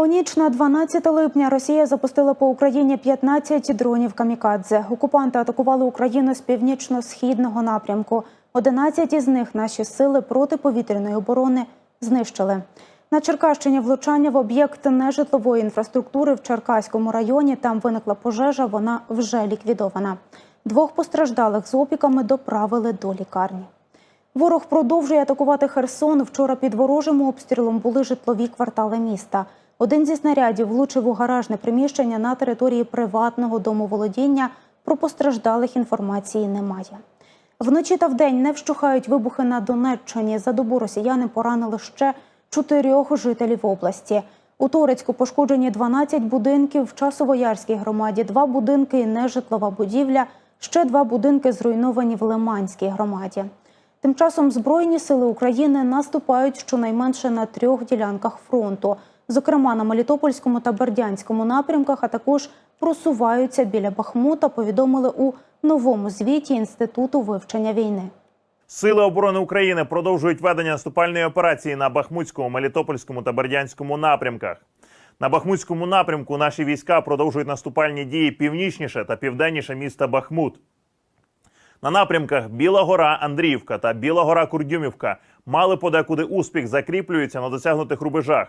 У ніч на 12 липня Росія запустила по Україні 15 дронів камікадзе. Окупанти атакували Україну з північно-східного напрямку. 11 із них наші сили протиповітряної оборони знищили. На Черкащині влучання в об'єкт нежитлової інфраструктури в Черкаському районі. Там виникла пожежа. Вона вже ліквідована. Двох постраждалих з опіками доправили до лікарні. Ворог продовжує атакувати Херсон. Вчора під ворожим обстрілом були житлові квартали міста. Один зі снарядів влучив у гаражне приміщення на території приватного домоволодіння. Про постраждалих інформації немає. Вночі та вдень не вщухають вибухи на Донеччині. За добу росіяни поранили ще чотирьох жителів області. У Торецьку пошкоджені 12 будинків, в Часовоярській громаді два будинки і нежитлова будівля, ще два будинки зруйновані в Лиманській громаді. Тим часом Збройні сили України наступають щонайменше на трьох ділянках фронту, зокрема на Мелітопольському та Бердянському напрямках, а також просуваються біля Бахмута, повідомили у новому звіті Інституту вивчення війни. Сили оборони України продовжують ведення наступальної операції на Бахмутському, Мелітопольському та Бердянському напрямках. На Бахмутському напрямку наші війська продовжують наступальні дії північніше та південніше міста Бахмут. На напрямках Біла Гора, Андріївка та Біла Гора Курдюмівка мали подекуди успіх, закріплюються на досягнутих рубежах.